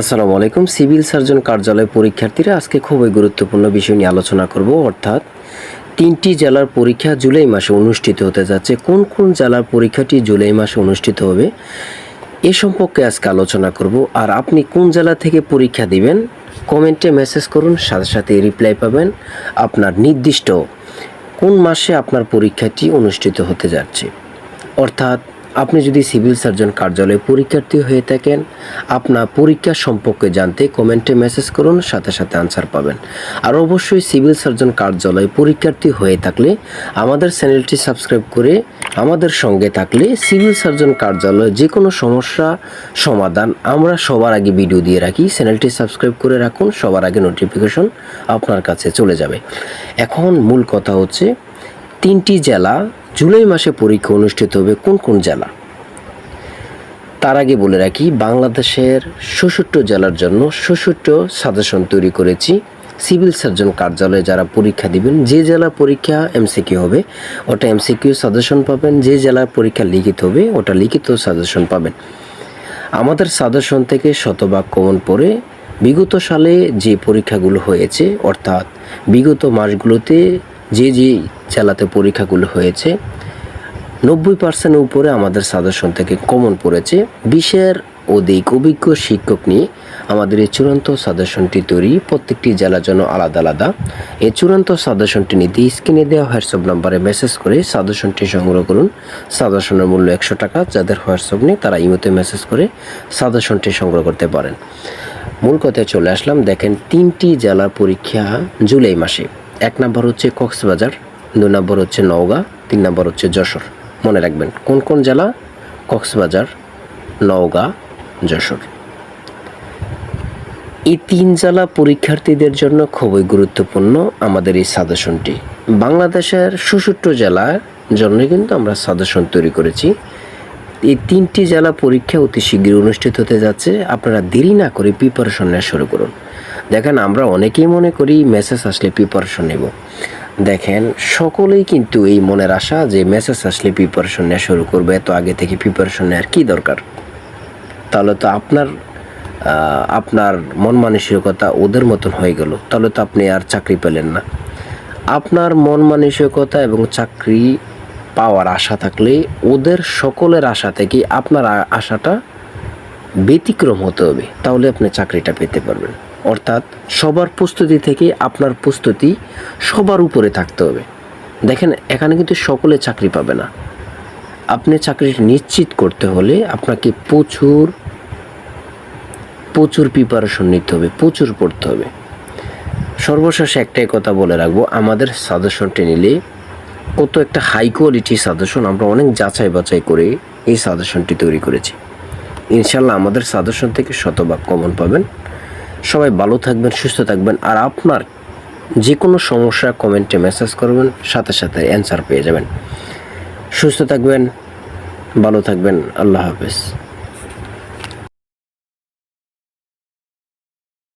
আসসালামু আলাইকুম। Civil surgeon কার্যালয় পরীক্ষার্থীরা আজকে খুবই গুরুত্বপূর্ণ বিষয় নিয়ে আলোচনা করব। অর্থাৎ তিনটি জেলার পরীক্ষা জুলাই মাসে অনুষ্ঠিত হতে যাচ্ছে। কোন কোন জেলার পরীক্ষাটি জুলাই মাসে অনুষ্ঠিত হবে এ সম্পর্কে আজকে আলোচনা করব। আর আপনি কোন জেলা থেকে পরীক্ষা দিবেন, কমেন্টে মেসেজ করুন, সাথে সাথে রিপ্লাই পাবেন আপনার নির্দিষ্ট কোন মাসে আপনার পরীক্ষাটি অনুষ্ঠিত হতে যাচ্ছে। অর্থাৎ আপনি যদি সিভিল সার্জন কার্যালয়ে পরীক্ষার্থী হয়ে থাকেন আপনার পরীক্ষা সম্পর্কে জানতে কমেন্টে মেসেজ করুন, সাথে সাথে আনসার পাবেন। আর অবশ্যই সিভিল সার্জন কার্যালয়ে পরীক্ষার্থী হয়ে থাকলে আমাদের চ্যানেলটি সাবস্ক্রাইব করে আমাদের সঙ্গে থাকলে সিভিল সার্জন কার্যালয়ে যে কোনো সমস্যা সমাধান আমরা সবার আগে ভিডিও দিয়ে রাখি। চ্যানেলটি সাবস্ক্রাইব করে রাখুন, সবার আগে নোটিফিকেশন আপনার কাছে চলে যাবে। এখন মূল কথা হচ্ছে, তিনটি জেলা জুলাই মাসে পরীক্ষা অনুষ্ঠিত হবে কোন কোন জেলা? তার আগে বলে রাখি, বাংলাদেশের ষষট্ট জেলার জন্য ষষট্ট সাজেশন তৈরি করেছি। সিভিল সার্জন কার্যালয়ে যারা পরীক্ষা দিবেন, যে জেলা পরীক্ষা এমসিকিউ হবে, ওটা এমসিকিউ সাজেশন পাবেন। যে জেলার পরীক্ষা লিখিত হবে, ওটা লিখিত সাজেশন পাবেন। আমাদের সাজেশন থেকে শতভাগ কমন পড়ে, বিগত সালে যে পরীক্ষাগুলো হয়েছে, অর্থাৎ বিগত মাসগুলোতে যে যে জেলাতে পরীক্ষাগুলো হয়েছে। নব্বই পার্সেন্টের উপরে আমাদের সাজেশন থেকে কমন পড়েছে। বিশের অধিক অভিজ্ঞ শিক্ষক নিয়ে আমাদের এই চূড়ান্ত সাজেশনটি তৈরি। প্রত্যেকটি জেলার জন্য আলাদা আলাদা। এই চূড়ান্ত সাজেশনটি নিতে স্ক্রিনে দেওয়া হোয়াটসঅ্যাপ নাম্বারে মেসেজ করে সাজেশনটি সংগ্রহ করুন। সাজেশনের মূল্য একশো টাকা। যাদের হোয়াটসঅ্যাপ নেই, তারা ইমোতে মেসেজ করে সাজেশনটি সংগ্রহ করতে পারেন। মূল কথায় চলে আসলাম। দেখেন, তিনটি জেলার পরীক্ষা জুলাই মাসে। এক নম্বর হচ্ছে কক্সবাজার, দুই নম্বর হচ্ছে নওগাঁ, তিন নম্বর হচ্ছে যশোর। মনে রাখবেন, কোন কোন জেলা? কক্সবাজার, নওগাঁ, যশোর। এই তিন জেলা পরীক্ষার্থীদের জন্য খুবই গুরুত্বপূর্ণ আমাদের এই সাজেশনটি। বাংলাদেশের ষষট্ট জেলার জন্য কিন্তু আমরা সাজেশন তৈরি করেছি। এই তিনটি জেলা পরীক্ষা অতি শীঘ্রই অনুষ্ঠিত হতে যাচ্ছে। আপনারা দেরি না করে প্রিপারেশন নেওয়া শুরু করুন। দেখেন, আমরা অনেকেই মনে করি মেসেজ আসলে প্রিপারেশন নেব। দেখেন, সকলেই কিন্তু এই মনের আশা যে মেসেজ আসলে প্রিপারেশন নেওয়া শুরু করবে, এত আগে থেকে প্রিপারেশন নেওয়ার কী দরকার? তাহলে তো আপনার আপনার মন মানসিকতা ওদের মতন হয়ে গেল। তাহলে তো আপনি আর চাকরি পেলেন না। আপনার মন মানসিকতা এবং চাকরি পাওয়ার আশা থাকলে ওদের সকলের আশা থেকে আপনার আশাটা ব্যতিক্রম হতে হবে। তাহলে আপনি চাকরিটা পেতে পারবেন। অর্থাৎ সবার প্রস্তুতি থেকে আপনার প্রস্তুতি সবার উপরে থাকতে হবে। দেখেন, এখানে কিন্তু সকলে চাকরি পাবে না। আপনি চাকরি নিশ্চিত করতে হলে আপনাকে প্রচুর প্রচুর প্রিপারেশন নিতে হবে, প্রচুর পড়তে হবে। সর্বশেষ একটাই কথা বলে রাখব, আমাদের সাজেশনটি নিলে কত একটা হাই কোয়ালিটির সাজেশন আমরা অনেক যাচাই বাছাই করে এই সাজেশনটি তৈরি করেছি। ইনশাল্লাহ আমাদের সাজেশন থেকে শতভাগ কমন পাবেন। সবাই ভালো থাকবেন, সুস্থ থাকবেন, আর আপনার যে কোনো সমস্যা কমেন্টে মেসেজ করবেন, সাথে সাথে অ্যান্সার পেয়ে যাবেন। সুস্থ থাকবেন, ভালো থাকবেন, আল্লাহ হাফেজ।